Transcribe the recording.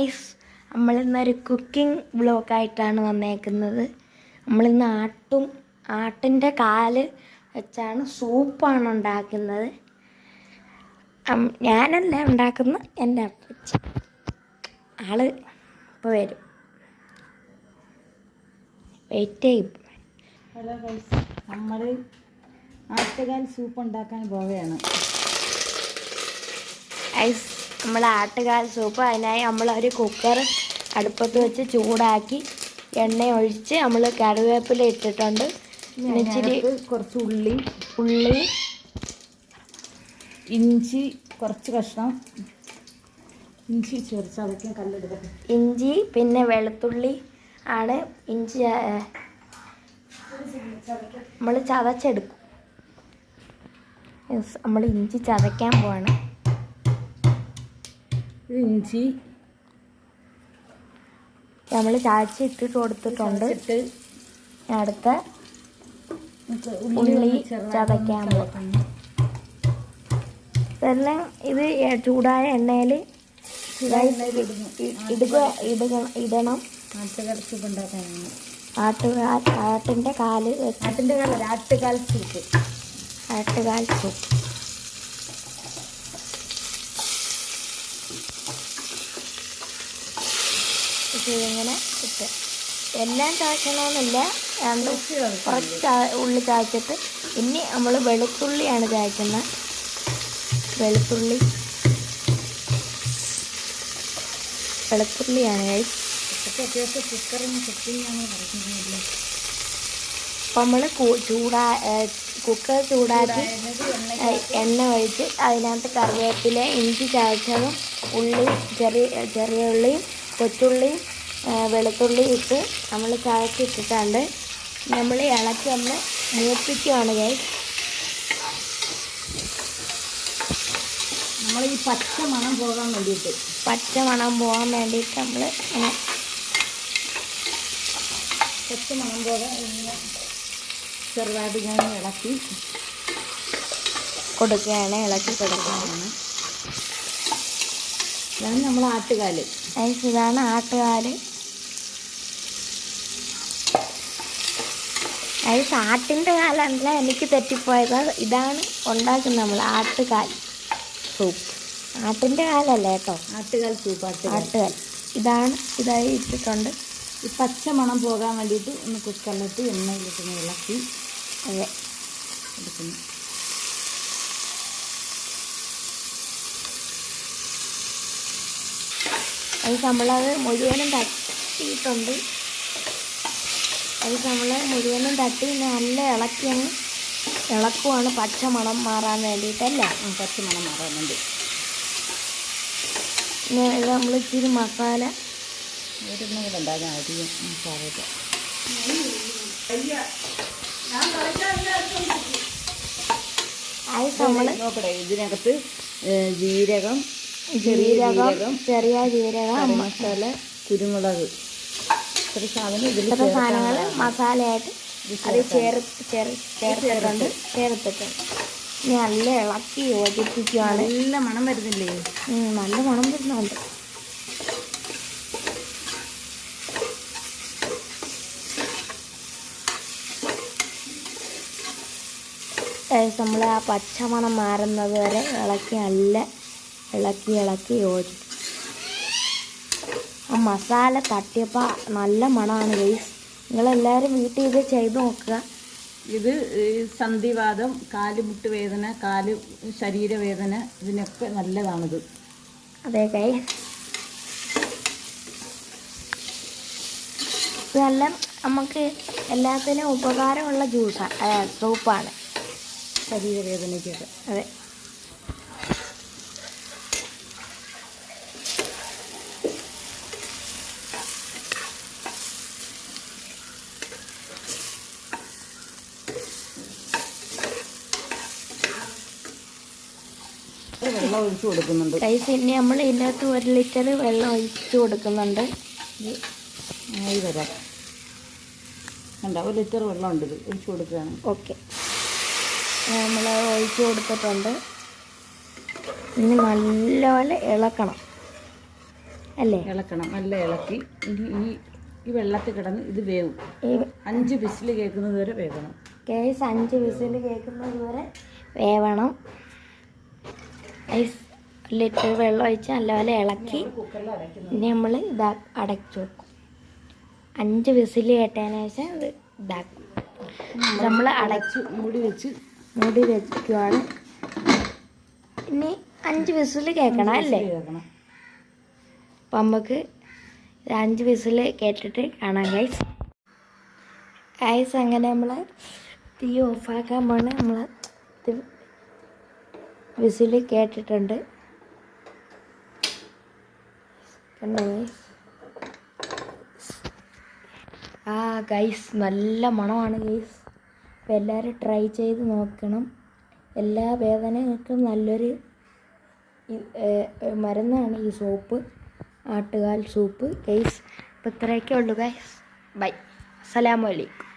Guys നമ്മളിന്നൊരു cooking ബ്ലോഗായിട്ടാണ് വന്നേക്കുന്നത്. നമ്മളിന്ന് ആട്ടും ആട്ടിന്റെ കാൽ വെച്ചാണ് സൂപ്പാണ് ഉണ്ടാക്കുന്നത്. ഞാനല്ല ഉണ്ടാക്കുന്ന എന്റെ അപ്പച്ചി. ആൾ ഇപ്പോൾ വരും. വെയിറ്റ് ചെയ്യും. ഹലോ ഗൈസ് നമ്മൾ ആട്ടുകാൽ സൂപ്പ് ഉണ്ടാക്കാൻ പോവുകയാണ്. ഐസ് നമ്മൾ ആട്ടുകാൽ സൂപ്പ് അതിനായി നമ്മൾ ഒരു കുക്കർ അടുപ്പത്ത് വെച്ച് ചൂടാക്കി എണ്ണ ഒഴിച്ച് നമ്മൾ കറിവേപ്പില ഇട്ടിട്ടുണ്ട്. ഇച്ചിരി കുറച്ച് ഉള്ളി ഉള്ളി ഇഞ്ചി കുറച്ച് കഷ്ണം. ഇഞ്ചി ചേർച്ച അതൊക്കെ കല്ലെടുക്കട്ടെ ഇഞ്ചി പിന്നെ വെളുത്തുള്ളി ആണ് ഇഞ്ചി നമ്മൾ ചതച്ചെടുക്കും. നമ്മൾ ഇഞ്ചി ചതയ്ക്കാൻ പോവാണ്. ഇത് ഇഞ്ചി നമ്മൾ ചാച്ചിട്ട് ഇട്ടിട്ട് കൊടുത്തിട്ടുണ്ട് അടുത്ത ഉള്ളി ചതയ്ക്കാൻ പോകും ഇതെല്ലാം ഇത് ചൂടായ എണ്ണയിൽ ഇടുക ഇടുക ഇടണം ആട്ടുകാൽ ഉണ്ടാക്കാനാണ് ആട്ടിന്റെ കാൽ ആട്ടിന്റെ കാലല്ല ആട്ടുകാൽ സൂപ്പ് ആട്ടുകാൽ സൂപ്പ് ഇങ്ങനെ ഇട്ട്. എല്ലാം ചായക്കണമെന്നില്ല കുറച്ച് ഉള്ളി ചായച്ചിട്ട് ഇനി നമ്മൾ വെളുത്തുള്ളിയാണ് ചായക്കുന്നത് വെളുത്തുള്ളി. വെളുത്തുള്ളിയാണ് അപ്പം നമ്മൾ ചൂടാ കുക്കർ ചൂടാക്കി എണ്ണ ഒഴിച്ച് അതിനകത്ത് കറിവേപ്പില ഇഞ്ചി ചായച്ചതും ഉള്ളി ചെറിയ ചെറിയ ഉള്ളിയും കൊച്ചുള്ളിയും വെളുത്തുള്ളി ഇട്ട് നമ്മൾ ചായക്ക് ഇട്ടിട്ടാണ്ട് നമ്മൾ ഇളക്കി ഒന്ന് മൂപ്പിക്കുകയാണ് കൈ നമ്മൾ ഈ പച്ച മണം പോകാൻ വേണ്ടിയിട്ട്. പച്ച മണം പോകാൻ വേണ്ടിയിട്ട് നമ്മൾ പച്ച മണം പോകാൻ ചെറുതായിട്ട് ഞാൻ ഇളക്കി കൊടുക്കുകയാണ് ഇളക്കി കൊടുക്കുകയാണ്. ഇതാണ് നമ്മൾ ആട്ടുകാൽ. ഗൈസ്, ഇതാണ് ആട്ടുകാൽ. ഗൈസ് ആട്ടിന്റെ കാലല്ല എനിക്ക് തെറ്റിപ്പോയത്. ഇതാണ് ഉണ്ടാക്കുന്നത് നമ്മൾ ആട്ടുകാൽ. സൂപ്പ് ആട്ടിന്റെ കാലല്ല കേട്ടോ? ആട്ടുകാൽ സൂപ്പ് ആട്ടുകാൽ. ആട്ടുകാൽ. ഇതാണ് ഇതായി ഇട്ടിട്ടുണ്ട്. ഈ പച്ച മണം പോകാൻ വേണ്ടിയിട്ട് ഒന്ന് കുക്കറിലിട്ട് എണ്ണയിലിട്ട് ഇളക്കി അതെ. എടുക്കുന്നു. അത് നമ്മളത് മുഴുവനും തട്ടിയിട്ടുണ്ട്. അത് നമ്മൾ മുഴുവനും തട്ടി നല്ല ഇളക്കി അങ്ങ് ഇളക്കുവാണ് പച്ചമണം മാറാൻ വേണ്ടിയിട്ടല്ല? പച്ചമണം പച്ച മണം മാറാൻ വേണ്ടി. ഇത് നമ്മൾ ഇച്ചിരി മസാല. മസാലയൊക്കെ അത് നമ്മൾ നോക്കട്ടെ ഇതിനകത്ത് ജീരകം ജീരകം ചെറിയ ജീരകം മസാല കുരുമുളക്. ഇത്ര സാധനം ഇതിൽ ഇത്ര സാധനങ്ങൾ മസാലയായിട്ട് അത് ചേർത്ത് ചേർ ചേർത്തിട്ടുണ്ട്. ചേർത്തിട്ടുണ്ട്. നല്ല ഇളക്കി യോജിപ്പിക്കുകയാണ് നല്ല മണം വരുന്നില്ലേ? നല്ല മണം വരുന്നുണ്ട്. നമ്മൾ ആ പച്ചമണം മാറുന്നത് വരെ ഇളക്കി നല്ല ഇളക്കി ഇളക്കി യോജിക്കും. ആ മസാല തട്ടിയപ്പോൾ നല്ല മണമാണ് ഗൈസ് നിങ്ങളെല്ലാവരും വീട്ടിൽ ഇത് ചെയ്ത് നോക്കുക. ഇത് സന്ധിവാദം കാലുമുട്ട് വേദന കാൽ ശരീരവേദന ഇതിനൊക്കെ നല്ലതാണിത്. അതെ കൈ നല്ല നമുക്ക് എല്ലാത്തിനും ഉപകാരമുള്ള ജ്യൂസാണ് സൂപ്പാണ് ശരീരവേദനയ്ക്കൊക്കെ അതെ. വെള്ളം ഒഴിച്ചു കൊടുക്കുന്നുണ്ട്. ഗൈസ് ഇനി നമ്മൾ ഇതിനകത്ത് ഒരു ലിറ്റർ വെള്ളം ഒഴിച്ച് കൊടുക്കുന്നുണ്ട്. ഇത് ആയി വരാം. കണ്ട? ഒരു ലിറ്റർ വെള്ളം ഉണ്ട് ഇത് ഒഴിച്ചു കൊടുക്കുകയാണ്. ഓക്കെ നമ്മൾ ഒഴിച്ച് കൊടുത്തിട്ടുണ്ട്. ഇനി നല്ലപോലെ ഇളക്കണം. അല്ലേ? ഇളക്കണം. നല്ല ഇളക്കി. ഇനി ഈ ഈ വെള്ളത്തിൽ കിടന്ന് ഇത് വേവും. അഞ്ച് വിസിൽ കേൾക്കുന്നത് വരെ വേവണം. കേസ് അഞ്ച് വിസിൽ കേൾക്കുന്നത് വരെ വേവണം. ഐസ് ലിറ്റർ വെള്ളം ഒഴിച്ച് നല്ലപോലെ ഇളക്കി ഇനി നമ്മൾ ഇതാ അടച്ചു വെക്കും. അഞ്ച് വിസിൽ കേട്ടതിന് ശേഷം ഇത് ഇതാക്കും. നമ്മൾ അടച്ചു മൂടി വെച്ച് മൂടി വെക്കുവാണ്. ഇനി അഞ്ച് വിസിൽ കേൾക്കണം അല്ലേ? അപ്പം നമുക്ക് അഞ്ച് വിസിൽ കേട്ടിട്ട് കാണാം ഗൈസ് ഗൈസ് അങ്ങനെ നമ്മൾ തീ ഓഫാക്കാൻ പോണേ. നമ്മൾ വിസിൽ കേട്ടിട്ടുണ്ട്. ആ ഗൈസ് നല്ല മണമാണ് ഗൈസ് അപ്പോൾ എല്ലാവരും ട്രൈ ചെയ്ത് നോക്കണം. എല്ലാ വേദനകൾക്കും നല്ലൊരു മരുന്നാണ് ഈ സോപ്പ് ആട്ടുകാൽ സൂപ്പ് ഗൈസ് അപ്പോൾ ഇത്രയൊക്കെ ഉള്ളൂ ഗൈസ് ബൈ അസ്സലാമു അലൈക്കും.